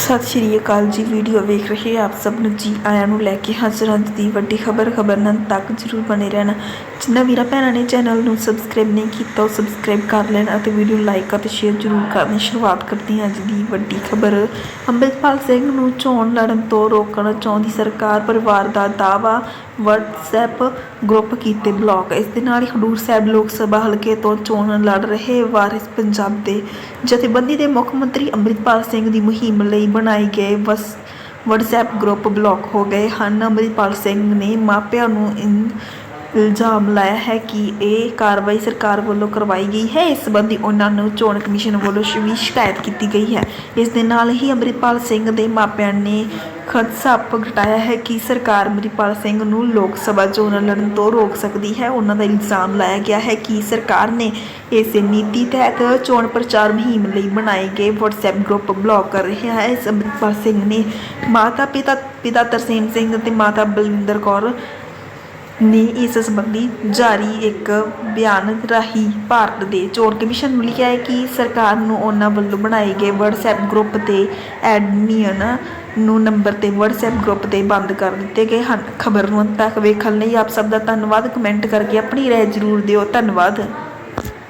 ਸਤਿ ਸ਼੍ਰੀ ਅਕਾਲ ਜੀ। ਵੀਡੀਓ ਵੇਖ ਰਹੇ ਆਪ ਸਭ ਨੂੰ ਜੀ ਆਇਆਂ ਨੂੰ ਲੈ ਕੇ ਹਾਜ਼ਰ ਅੱਜ ਦੀ ਵੱਡੀ ਖਬਰ ਖਬਰ ਨਾਲ ਤੱਕ ਜਰੂਰ ਬਣੇ ਰਹਿਣਾ। ਜਿਨ੍ਹਾਂ ਵੀਰਾਂ ਭੈਣਾਂ ਨੇ ਚੈਨਲ ਨੂੰ ਸਬਸਕ੍ਰਾਈਬ ਨਹੀਂ ਕੀਤਾ, ਉਹ ਸਬਸਕ੍ਰਾਈਬ ਕਰ ਲੈਣ ਅਤੇ ਵੀਡੀਓ ਲਾਈਕ ਅਤੇ ਸ਼ੇਅਰ ਜਰੂਰ ਕਰਨ। ਸ਼ੁਰੂਆਤ ਕਰਦੀ ਹਾਂ ਅੱਜ ਦੀ ਵੱਡੀ ਖਬਰ। ਅੰਮ੍ਰਿਤਪਾਲ ਸਿੰਘ ਨੂੰ ਚੋਣ ਲੜਨ ਤੋਂ ਰੋਕਣ ਚਾਹੁੰਦੀ ਸਰਕਾਰ, ਪਰਿਵਾਰ ਦਾ ਦਾਅਵਾ WhatsApp ਗਰੁੱਪ ਕੀਤੇ ਬਲੌਕ ਇਸ ਦੇ ਨਾਲ ਹੀ ਖਡੂਰ ਸਾਹਿਬ ਲੋਕ ਸਭਾ ਹਲਕੇ ਤੋਂ ਚੋਣ ਲੜ ਰਹੇ ਵਾਰਿਸ ਪੰਜਾਬ ਦੇ ਜਥੇਬੰਦੀ ਦੇ ਮੁੱਖ ਮੰਤਰੀ ਅੰਮ੍ਰਿਤਪਾਲ ਸਿੰਘ ਦੀ ਮੁਹਿੰਮ ਲਈ ਬਣਾਏ ਗਏ। ਵਸ ਵਟਸਐਪ ਗਰੁੱਪ ਬਲੌਕ ਹੋ ਗਏ ਹਨ। ਅੰਮ੍ਰਿਤਪਾਲ ਸਿੰਘ ਨੇ ਮਾਪਿਆਂ ਨੂੰ ਇਨ ਇਲਜ਼ਾਮ ਲਾਇਆ ਹੈ ਕਿ ਇਹ ਕਾਰਵਾਈ ਸਰਕਾਰ ਵੱਲੋਂ ਕਰਵਾਈ ਗਈ ਹੈ। ਇਸ ਸੰਬੰਧੀ ਉਹਨਾਂ ਨੂੰ ਚੋਣ ਕਮਿਸ਼ਨ ਵੱਲੋਂ ਵੀ ਸ਼ਿਕਾਇਤ ਕੀਤੀ ਗਈ ਹੈ। ਇਸ ਦੇ ਨਾਲ ਹੀ ਅੰਮ੍ਰਿਤਪਾਲ ਸਿੰਘ ਦੇ ਮਾਪਿਆਂ ਨੇ ਖਦਸ਼ਾ ਪ੍ਰਗਟਾਇਆ ਹੈ ਕਿ ਸਰਕਾਰ ਅੰਮ੍ਰਿਤਪਾਲ ਸਿੰਘ ਨੂੰ ਲੋਕ ਸਭਾ ਚੋਣ ਲੜਨ ਤੋਂ ਰੋਕ ਸਕਦੀ ਹੈ। ਉਹਨਾਂ ਦਾ ਇਲਜ਼ਾਮ ਲਾਇਆ ਗਿਆ ਹੈ ਕਿ ਸਰਕਾਰ ਨੇ ਇਸੇ ਨੀਤੀ ਤਹਿਤ ਚੋਣ ਪ੍ਰਚਾਰ ਮੁਹਿੰਮ ਲਈ ਬਣਾਏ ਗਏ WhatsApp ਗਰੁੱਪ ਬਲੌਕ ਕਰ ਰਿਹਾ ਹੈ। ਇਸ ਅੰਮ੍ਰਿਤਪਾਲ ਸਿੰਘ ਨੇ ਮਾਤਾ ਪਿਤਾ ਪਿਤਾ ਤਰਸੇਮ ਸਿੰਘ ਅਤੇ ਮਾਤਾ ਬਲਵਿੰਦਰ ਕੌਰ ਨੇ ਇਸ ਸੰਬੰਧੀ ਜਾਰੀ ਇੱਕ ਬਿਆਨ ਰਾਹੀਂ ਭਾਰਤ ਦੇ ਚੋਣ ਕਮਿਸ਼ਨ ਨੂੰ ਲਿਖਿਆ ਹੈ ਕਿ ਸਰਕਾਰ ਨੂੰ ਉਹਨਾਂ ਵੱਲੋਂ ਬਣਾਏ ਗਏ ਵਟਸਐਪ ਗਰੁੱਪ 'ਤੇ ਐਡਮਿਨ ਨੂੰ ਨੰਬਰ ਤੇ WhatsApp ਗਰੁੱਪ ਤੇ ਬੰਦ ਕਰ ਦਿੱਤੇ ਗਏ ਹਨ। ਖਬਰ ਨੂੰ ਅੰਤ ਤੱਕ ਵੇਖਣ ਲਈ ਆਪ ਸਭ ਦਾ ਧੰਨਵਾਦ। ਕਮੈਂਟ ਕਰਕੇ ਆਪਣੀ ਰਾਏ ਜ਼ਰੂਰ ਦਿਓ। ਧੰਨਵਾਦ।